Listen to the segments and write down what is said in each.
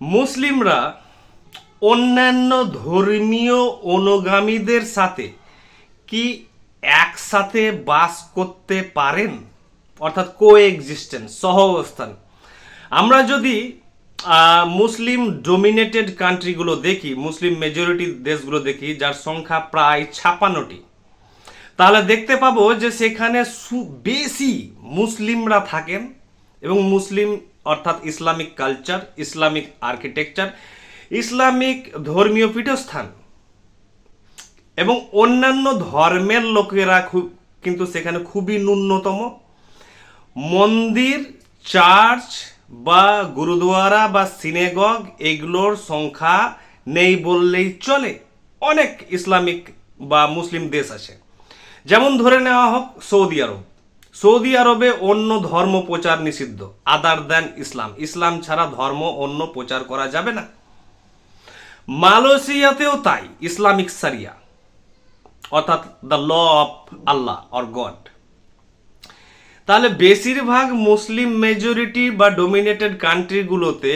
মুসলিমরা অন্যান্য ধর্মীয় অনুগামীদের সাথে কি একসাথে বাস করতে পারেন? অর্থাৎ কো এক্সিস্টেন্স সহ অবস্থান আমরা যদি মুসলিম ডোমিনেটেড কান্ট্রিগুলো দেখি, মুসলিম মেজরিটি দেশগুলো দেখি, যার সংখ্যা প্রায় ছাপান্নটি, তাহলে দেখতে পাবো যে সেখানে বেশি মুসলিমরা থাকেন এবং মুসলিম অর্থাৎ Islamic culture, Islamic architecture, Islamic ধর্মীয় পীঠস্থান এবং অন্যান্য ধর্মের লোকেরা খুব কিন্তু সেখানে খুবই ন্যূনতম। মন্দির, চার্চ বা গুরুদুয়ারা বা সিনেগগ, এগুলোর সংখ্যা নেই বললেই চলে। অনেক ইসলামিক বা মুসলিম দেশ আছে। যেমন ধরে নেওয়া হোক সৌদি আরব। সৌদি আরবে অন্য ধর্ম প্রচার নিষিদ্ধ। আদার দ্যান ইসলাম ইসলাম ছাড়া ধর্ম অন্য প্রচার করা যাবে না। মালয়েশিয়াতেও তাই। ইসলামিক সারিয়া অর্থাৎ the law of Allah or God তাহলে বেশিরভাগ মুসলিম মেজরিটি বা ডোমিনেটেড কান্ট্রিগুলোতে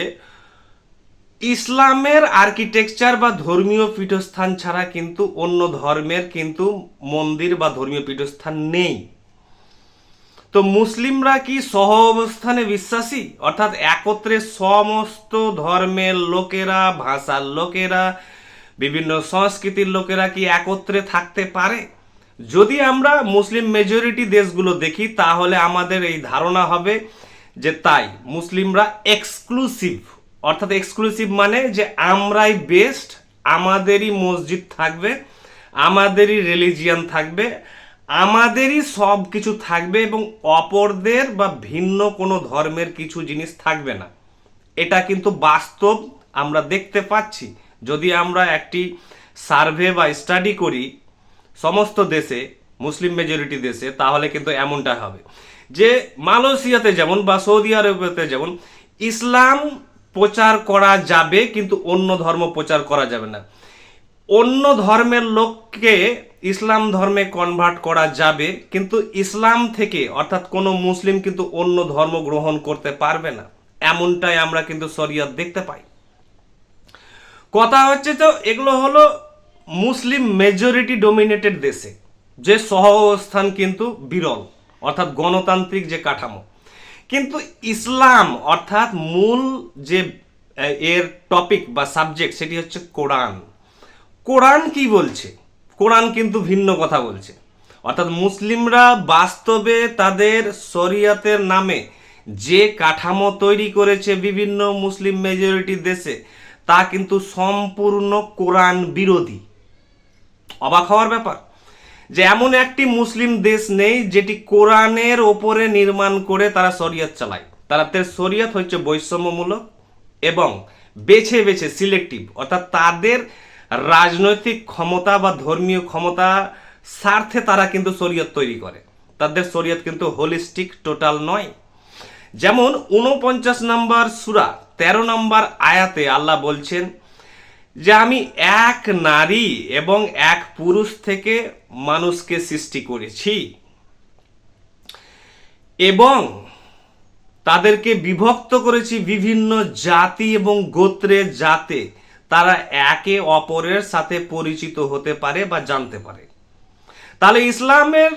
ইসলামের আর্কিটেকচার বা ধর্মীয় পীঠস্থান ছাড়া কিন্তু অন্য ধর্মের কিন্তু মন্দির বা ধর্মীয় পীঠস্থান নেই। তো মুসলিমরা কি সহ অবস্থানে বিশ্বাসী? অর্থাৎ একত্রে সমস্ত ধর্মের লোকেরা, ভাষার লোকেরা, বিভিন্ন সংস্কৃতির লোকেরা কি একত্রে থাকতে পারে? যদি আমরা মুসলিম মেজরিটি দেশগুলো দেখি, তাহলে আমাদের এই ধারণা হবে যে তাই, মুসলিমরা এক্সক্লুসিভ অর্থাৎ এক্সক্লুসিভ মানে যে আমরাই বেস্ট আমাদেরই মসজিদ থাকবে, আমাদেরই রিলিজিয়ান থাকবে আমাদেরই সব কিছু থাকবে এবং অপরদের বা ভিন্ন কোনো ধর্মের কিছু জিনিস থাকবে না। এটা কিন্তু বাস্তব আমরা দেখতে পাচ্ছি। যদি আমরা একটি সার্ভে বা স্টাডি করি সমস্ত দেশে, মুসলিম মেজরিটি দেশে, তাহলে কিন্তু এমনটা হবে। যে মালয়েশিয়াতে যেমন বা সৌদি আরবেতে যেমন ইসলাম প্রচার করা যাবে কিন্তু অন্য ধর্ম প্রচার করা যাবে না। অন্য ধর্মের লোককে ইসলাম ধর্মে কনভার্ট করা যাবে, কিন্তু ইসলাম থেকে, অর্থাৎ কোনো মুসলিম কিন্তু অন্য ধর্ম গ্রহণ করতে পারবে না। এমনটাই আমরা কিন্তু শরিয়ত দেখতে পাই। কথা হচ্ছে তো, এগুলো হলো মুসলিম মেজরিটি ডোমিনেটেড দেশে, যে সহ অবস্থান কিন্তু বিরল, অর্থাৎ গণতান্ত্রিক যে কাঠামো। কিন্তু ইসলাম, অর্থাৎ মূল যে এর টপিক বা সাবজেক্ট সেটি হচ্ছে কোরআন। কোরআন কি বলছে? কোরআন কিন্তু ভিন্ন কথা বলছে। অর্থাৎ মুসলিমরা বাস্তবে তাদের শরিয়াতের নামে যে কাঠামো তৈরি করেছে বিভিন্ন মুসলিম মেজরিটি দেশে, তা কিন্তু সম্পূর্ণ কোরআন বিরোধী। অবাক হওয়ার ব্যাপার যে এমন একটি মুসলিম দেশ নেই যেটি কোরআনের ওপরে নির্মাণ করে তারা শরিয়ত চালায়। তারা তাদের শরিয়ত হচ্ছে বৈষম্যমূলক এবং বেছে বেছে সিলেক্টিভ অর্থাৎ তাদের রাজনৈতিক ক্ষমতা বা ধর্মীয় ক্ষমতা স্বার্থে তারা কিন্তু শরিয়ত তৈরি করে। তাদের শরিয়ত কিন্তু হোলিস্টিক টোটাল নয়। যেমন উনপঞ্চাশ নম্বর সুরা, তেরো নম্বর আয়াতে আল্লাহ বলছেন যে, আমি এক নারী এবং এক পুরুষ থেকে মানুষকে সৃষ্টি করেছি এবং তাদেরকে বিভক্ত করেছি বিভিন্ন জাতি এবং গোত্রে যাতে তারা একে অপরের সাথে পরিচিত হতে পারে বা জানতে পারে। তাহলে ইসলামের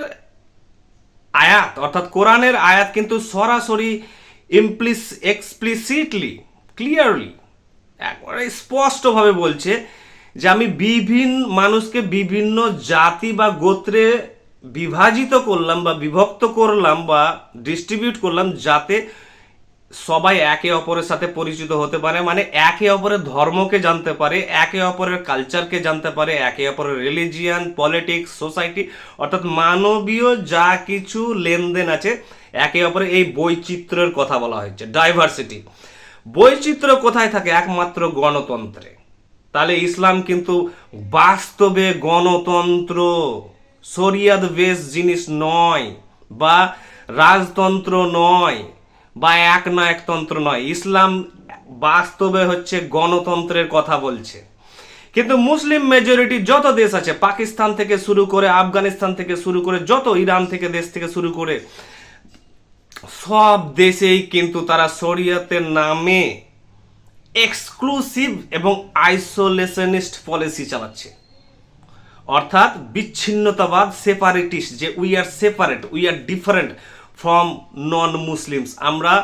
আয়াত, অর্থাৎ কোরআনের আয়াত কিন্তু সরাসরি ইমপ্লিস এক্সপ্লিসিটলি ক্লিয়ারলি একবারে স্পষ্টভাবে বলছে যে আমি বিভিন্ন, মানুষকে বিভিন্ন জাতি বা গোত্রে বিভাজিত করলাম বা বিভক্ত করলাম বা ডিস্ট্রিবিউট করলাম যাতে সবাই একে অপরের সাথে পরিচিত হতে পারে মানে একে অপরের ধর্মকে জানতে পারে, একে অপরের কালচারকে জানতে পারে, একে অপরের রিলিজিয়ান পলিটিক্স সোসাইটি অর্থাৎ মানবীয় যা কিছু লেনদেন আছে, একে অপরের এই বৈচিত্র্যের কথা বলা হয়েছে ডাইভার্সিটি বৈচিত্র্য কোথায় থাকে? একমাত্র গণতন্ত্রে। তাহলে ইসলাম কিন্তু বাস্তবে গণতন্ত্র শরিয়াত বেশ জিনিস নয় বা রাজতন্ত্র নয়। বা এক না একতন্ত্র নয়। ইসলাম বাস্তবে হচ্ছে গণতন্ত্রের কথা বলছে। কিন্তু মুসলিম মেজরিটি যত দেশ আছে, পাকিস্তান থেকে শুরু করে, আফগানিস্তান থেকে শুরু করে, যত ইরান থেকে, দেশ থেকে শুরু করে, সব দেশেই কিন্তু তারা শরিয়তের নামে এক্সক্লুসিভ এবং আইসোলেশনিস্ট পলিসি চালাচ্ছে। অর্থাৎ বিচ্ছিন্নতাবাদ সেপারেটিস্ট যে we are separate we are different from non Muslims আমরা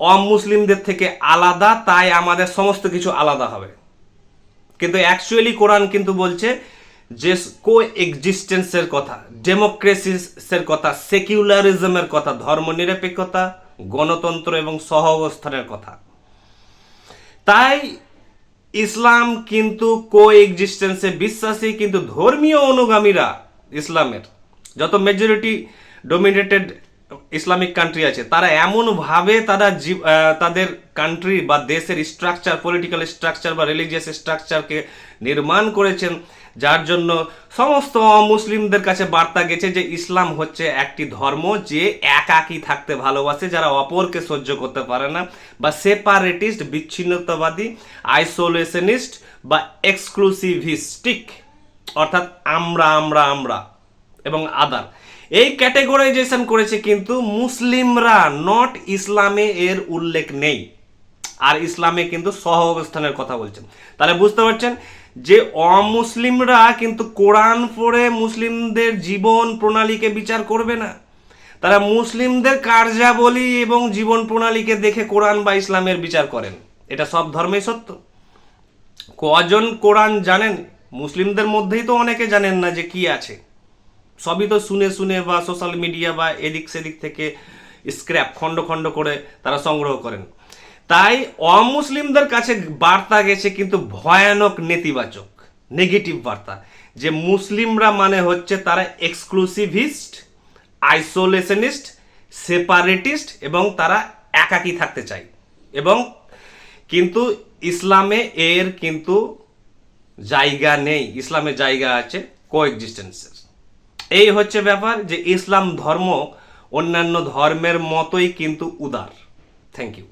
অমুসলিমদের থেকে আলাদা, তাই আমাদের সমস্ত কিছু আলাদা হবে। কিন্তু অ্যাকচুয়ালি কোরআন কিন্তু বলছে যে কো এক্সিস্টেন্সের কথা ডেমোক্রেসিসের কথা সেকুলারিজমের কথা, ধর্মনিরপেক্ষতা, গণতন্ত্র এবং সহ অবস্থানের কথা। তাই ইসলাম কিন্তু কো এক্সিস্টেন্সে বিশ্বাসী, কিন্তু ধর্মীয় অনুগামীরা ইসলামের। যত মেজরিটি ডোমিনেটেড ইসলামিক কান্ট্রি আছে। তারা এমনভাবে তারা তাদের কান্ট্রি বা দেশের স্ট্রাকচার পলিটিক্যাল স্ট্রাকচার বা রিলিজিয়াস স্ট্রাকচারকে নির্মাণ করেছেন, যার জন্য সমস্ত অমুসলিমদের কাছে বার্তা গেছে যে ইসলাম হচ্ছে একটি ধর্ম যে একাকী থাকতে ভালোবাসে, যারা অপরকে সহ্য করতে পারে না, বা সেপারেটিস্ট বিচ্ছিন্নতাবাদী আইসোলেশনিস্ট বা এক্সক্লুসিভিস্টিক অর্থাৎ আমরা আমরা আমরা। এবং আদার এই ক্যাটেগরাইজেশন করেছে কিন্তু মুসলিমরা নট ইসলামে এর উল্লেখ নেই। আর ইসলামে কিন্তু সহ অবস্থানের কথা বলছেন। তাহলে বুঝতে পারছেন যে অমুসলিমরা কিন্তু কোরআন পড়ে মুসলিমদের জীবন প্রণালীকে বিচার করবে না। তারা মুসলিমদের কার্যাবলী এবং জীবন প্রণালীকে দেখে কোরআন বা ইসলামের বিচার করেন। এটা সব ধর্মেই সত্য। কজন কোরআন জানেন? মুসলিমদের মধ্যেই তো অনেকে জানেন না যে কি আছে। সবই তো শুনে শুনে বা সোশ্যাল মিডিয়া বা এদিক সেদিক থেকে স্ক্র্যাপ খণ্ড খণ্ড করে তারা সংগ্রহ করেন। তাই অমুসলিমদের কাছে বার্তা গেছে কিন্তু ভয়ানক নেতিবাচক নেগেটিভ বার্তা, যে মুসলিমরা মানে হচ্ছে তারা এক্সক্লুসিভিস্ট আইসোলেশনিস্ট সেপারেটিস্ট এবং তারা একাকী থাকতে চায়। এবং কিন্তু ইসলামে এর কিন্তু জায়গা নেই ইসলামের জায়গা আছে কোএক্সিস্টেন্সের এই হচ্ছে ব্যাপার যে ইসলাম ধর্ম অন্যান্য ধর্মের মতোই কিন্তু উদার। Thank you